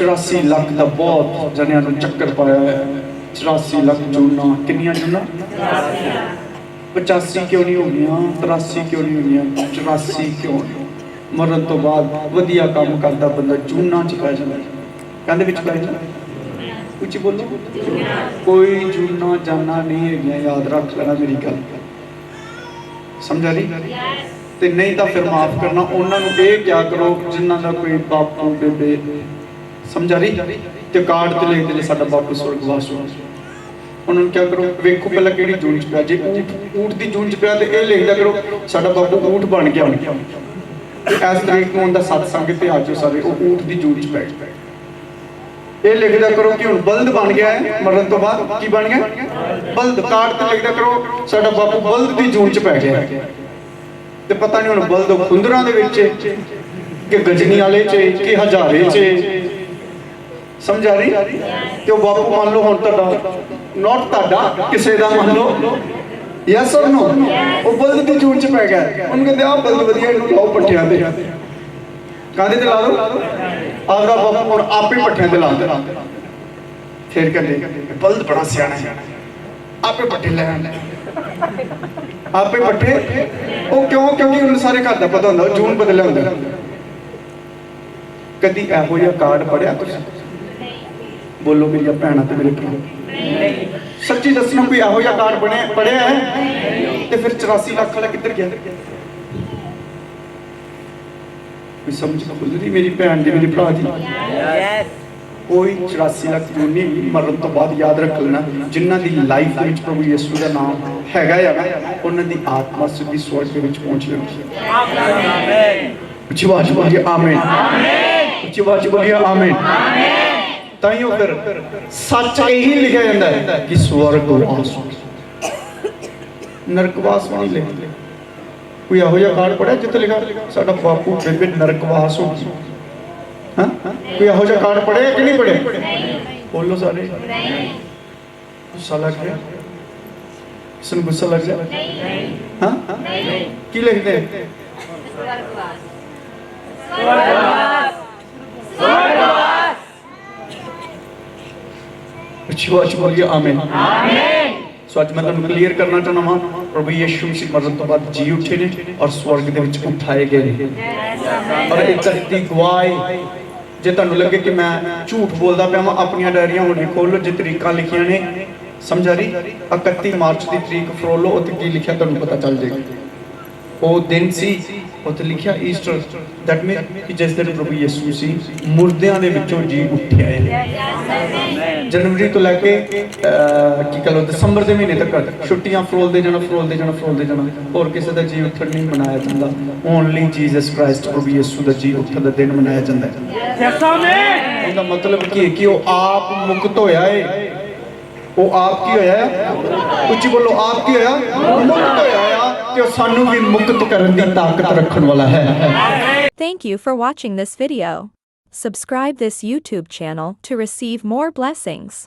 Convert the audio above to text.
84 ਲੱਖ ਦਾ ਬਹੁਤ ਜਨਿਆਂ ਨੂੰ ਚੱਕਰ ਪਾਇਆ ਹੈ 84 ਲੱਖ ਜੂਨਾ ਕਿੰਨੀਆਂ ਜੂਨਾ 85 ਕਿਉਂ ਨਹੀਂ ਹੋ ਗਈਆਂ? 83 ਕਿਉਂ ਨਹੀਂ ਹੋਈਆਂ? 84 ਕਿਉਂ? ਮਰਨ ਤੋਂ ਬਾਅਦ ਵਧੀਆ ਕੰਮ ਕਰਦਾ ਬੰਦਾ ਜੂਨਾ ਚ ਪੈ ਜਾਂਦਾ। ਕਹਿੰਦੇ ਵਿੱਚ ਪੈ ਜਾਂਦਾ। ਉੱਚੀ ਬੋਲੋ। ਕੋਈ ਜੂਨਾ ਜਾਨਾ ਨਹੀਂ ਹੈਗੀਆਂ, ਯਾਦ ਰੱਖ ਲੈਣਾ ਮੇਰੀ ਗੱਲ। ਸਮਝਾ ਰਹੀ ਤੇ ਨਹੀਂ ਤਾਂ ਫਿਰ ਮਾਫ ਕਰਨਾ। ਉਹਨਾਂ ਨੂੰ ਇਹ ਕਿਆ ਕਰੋ, ਜਿਨ੍ਹਾਂ ਦਾ ਕੋਈ ਬਾਪੂ, ਬੇਬੇ ਸਮਝਾ ਰਹੀ ਤੇ ਕਾਰਡ ਤੇ ਲਿਖਦੇ ਨੇ ਸਾਡਾ ਬਾਪੂ ਸੁਰਗਵਾਸ ਹੋ ਉਹਨਾਂ ਨੂੰ ਕਿਆ ਕਰੋ, ਵੇਖੋ ਪਹਿਲਾਂ ਕਿਹੜੀ ਜੂਨ ਚ ਪਿਆ। ਜੇ ਊਠ ਊਠ ਦੀ ਜੂਨ ਚ ਪਿਆ ਤੇ ਇਹ ਲਿਖਦਾ ਕਰੋ, ਸਾਡਾ ਬਾਪੂ ਊਠ ਬਣ ਗਿਆ ਹੁਣ। ਇਸ ਤਰੀਕ ਨੂੰ ਉਹਦਾ ਸਤਸੰਗ ਤੇ ਆਜੋ ਸਾਰੇ, ਉਹ ਊਠ ਦੀ ਜੂਨ ਚ ਪੈ ਇਹ ਲਿਖਦਾ ਕਰੋ ਕਿ ਹੁਣ ਬਲਦ ਬਣ ਗਿਆ ਹੈ, ਮਰਨ ਤੋਂ ਬਾਅਦ ਕੀ ਬਣ ਗਿਆ? ਬਲਦ। ਕਾਰਡ ਤੇ ਲਿਖਦਾ ਕਰੋ, ਸਾਡਾ ਬਾਪੂ ਬਲਦ ਦੀ ਜੂਨ ਚ ਪੈ ਗਿਆ ਤੇ ਪਤਾ ਨਹੀਂ ਹੁਣ ਬਲਦ ਖੁੰਦਰਾਂ ਦੇ ਵਿੱਚ ਕਿ ਗਜਨੀ ਵਾਲੇ ਚ ਕਿ ਹਜ਼ਾਰੇ ਚ ਸਮਝ ਆ ਰਹੀ? ਤੇ ਉਹ ਬਾਪੂ ਮੰਨ ਲਓ ਹੁਣ ਤੁਹਾਡਾ ਨਾਟ ਤੁਹਾਡਾ, ਕਿਸੇ ਦਾ ਮੰਨ ਲਓ। ਯੈਸ অর ਨੋ ਉਹ ਬਲਦ ਦੀ ਜੂਨ ਚ ਪੈ ਗਿਆ। ਉਹਨੂੰ ਕਹਿੰਦੇ ਆ ਬਲਦ ਵਧੀਆ, ਇਹਨੂੰ ਲਾਓ ਪੱਠਿਆਂ ਤੇ। ਕਾਹਦੇ ਤੇ ਲਾ ਦੋ? ਆਪਦਾ ਬਾਪੂ ਹੁਣ ਆਪੇ ਪੱਠਿਆਂ ਤੇ ਲਾ ਦੇ ਫੇਰ ਕਹਿੰਦੇ, ਬਲਦ ਬੜਾ ਸਿਆਣਾ ਹੈ। ਆਪੇ ਪੱਠੇ ਲੈ ਆਉਂਦਾ। ਆਪੇ ਪੱਠੇ? ਉਹ ਕਿਉਂ, ਕਿਉਂਕਿ ਉਹਨੂੰ ਸਾਰੇ ਘਰ ਦਾ ਪਤਾ ਹੁੰਦਾ ਜੂਨ ਬਦਲਿਆ ਹੁੰਦਾ। ਕਦੀ ਇਹੋ ਜਿਹਾ ਕਾਰਡ ਪੜਿਆ ਤੁਸੀਂ? ਬੋਲੋ ਮੇਰੀਆਂ ਭੈਣਾਂ ਤੇ ਮੇਰੇ ਭਰਾ। ਸੱਚੀ ਦੱਸਣਾ ਕੋਈ ਇਹੋ ਜਿਹਾ ਕਾਰਡ ਬਣਿਆ ਪੜਿਆ ਹੈ? ਤੇ ਫਿਰ 84 ਲੱਖ ਵਾਲਾ ਕਿੱਧਰ ਗਿਆ? ਕੋਈ ਸਮਝ ਖੁੱਲਦੀ ਮੇਰੀ ਭੈਣ ਦੀ, ਮੇਰੇ ਭਰਾ ਦੀ। ਕੋਈ 84 ਲੱਖ ਜੂਨ ਮਰਨ ਤੋਂ ਬਾਅਦ ਯਾਦ ਰੱਖ ਲੈਣਾ। ਜਿਨ੍ਹਾਂ ਦੀ ਲਾਈਫ ਵਿੱਚ ਪ੍ਰਭੂ ਯਿਸੂ ਦਾ ਨਾਮ ਹੈਗਾ ਆ ਨਾ ਉਹਨਾਂ ਦੀ ਆਤਮਾ ਸਿੱਧੀ ਸਵਰਗ ਦੇ ਵਿੱਚ ਪਹੁੰਚ ਜਾਊਗੀ ਉੱਚੀ ਆਵਾਜ਼ ਬੋਲੀਏ ਆਮੀਨ। ਉੱਚੀ ਆਵਾਜ਼ ਬੋਲੀਏ ਆਮੀਨ। ਤਾਂ ਹੀ ਉਹ ਫਿਰ ਸੱਚ ਇਹੀ ਲਿਖਿਆ ਜਾਂਦਾ ਹੈ ਕਿ ਸਵਰਗ ਵਾਸ ਨਰਕਵਾਸ ਨਹੀਂ ਲਿਖਦੇ ਕੋਈ ਇਹੋ ਜਿਹਾ ਕਾਰਡ ਪੜਿਆ ਜਿੱਥੇ ਲਿਖਾ ਸਾਡਾ ਬਾਪੂ ਬੇਬੇ ਨਰਕਵਾਸ ਹੋ ਗਏ ਹਾਂ? ਕੋਈ ਇਹੋ ਜਿਹਾ ਕਾਰਡ ਪੜਿਆ ਕਿ ਨਹੀਂ ਪੜਿਆ? ਬੋਲੋ ਸਾਰੇ। ਗੁੱਸਾ ਲੱਗ ਗਿਆ? ਕਿਸ ਨੂੰ ਗੁੱਸਾ ਲੱਗ ਗਿਆ? ਹਾਂ? ਕੀ ਲਿਖਦੇ? ਹੈ? ਉੱਚੀ ਆਵਾਜ਼ ਬੋਲੀਏ ਆਮੀਨ। ਸੋ ਅੱਜ ਮੈਂ ਤੁਹਾਨੂੰ ਕਲੀਅਰ ਕਰਨਾ ਚਾਹੁੰਦਾ ਹਾਂ ਪ੍ਰਭੂ ਯਿਸੂ ਮਸੀਹ ਮਰਨ ਤੋਂ ਬਾਅਦ ਜੀ ਉੱਠੇ ਨੇ ਔਰ ਸਵਰਗ ਦੇ ਵਿੱਚ ਉਠਾਏ ਗਏ ਨੇ। ਔਰ ਇਹ ਧਰਤੀ ਗਵਾਹ ਜੇ ਤੁਹਾਨੂੰ ਲੱਗੇ ਕਿ ਮੈਂ ਝੂਠ ਬੋਲਦਾ ਪਿਆ ਮੈਂ ਆਪਣੀਆਂ ਡਾਇਰੀਆਂ ਹੁਣੇ ਖੋਲੋ ਜੇ ਤਰੀਕਾਂ ਲਿਖੀਆਂ ਨੇ ਸਮਝਾ ਰਹੀ? 31 ਮਾਰਚ ਦੀ ਤਰੀਕ ਫਰੋਲੋ ਉੱਤੇ ਕੀ ਲਿਖਿਆ ਤੁਹਾਨੂੰ ਪਤਾ ਚੱਲ ਜਾਏਗਾ। ਉਹ ਦਿਨ ਸੀ ਉੱਥੇ ਲਿਖਿਆ ਈਸਟਰ ਦੈਟ ਮੀਨ ਕਿ ਜਿਸ ਦਿਨ ਪ੍ਰਭੂ ਯਿਸੂ ਸੀ ਮੁਰਦਿਆਂ ਦੇ ਵਿੱਚੋਂ ਜੀ ਉੱਠਿਆ ਹੈ ਜਨਵਰੀ ਤੋਂ ਲੈ ਕੇ ਕੀ ਕਹ ਲੋ ਦਸੰਬਰ ਦੇ ਮਹੀਨੇ ਤੱਕ ਛੁੱਟੀਆਂ ਫਰੋਲਦੇ ਜਾਣਾ ਫਰੋਲਦੇ ਜਾਣਾ ਫਰੋਲਦੇ ਜਾਣਾ। ਹੋਰ ਕਿਸੇ ਦਾ ਜੀ ਉੱਠਣ ਨਹੀਂ ਮਨਾਇਆ ਜਾਂਦਾ। ਓਨਲੀ ਜੀਸਸ ਕ੍ਰਾਈਸਟ ਪ੍ਰਭੂ ਯਿਸੂ ਦਾ ਜੀ ਉੱਠਣ ਦਾ ਦਿਨ ਮਨਾਇਆ ਜਾਂਦਾ ਹੈ। ਇਹਦਾ ਮਤਲਬ ਕੀ ਹੈ ਕਿ ਉਹ ਆਪ ਮੁਕਤ ਹੋਇਆ ਹੈ ਉਹ ਆਪ ਕੀ ਹੋਇਆ? ਹੈ ਉੱਚੀ ਬੋਲੋ ਆਪ ਕੀ ਹੋਇਆ? ਮੁਕਤ ਹੋਇਆ। ਤੇ ਉਹ ਸਾਨੂੰ ਵੀ ਮੁਕਤ ਕਰਨ ਦੀ ਤਾਕਤ ਰੱਖਣ ਵਾਲਾ ਹੈ Thank you for watching this video. Subscribe this YouTube channel to receive more blessings.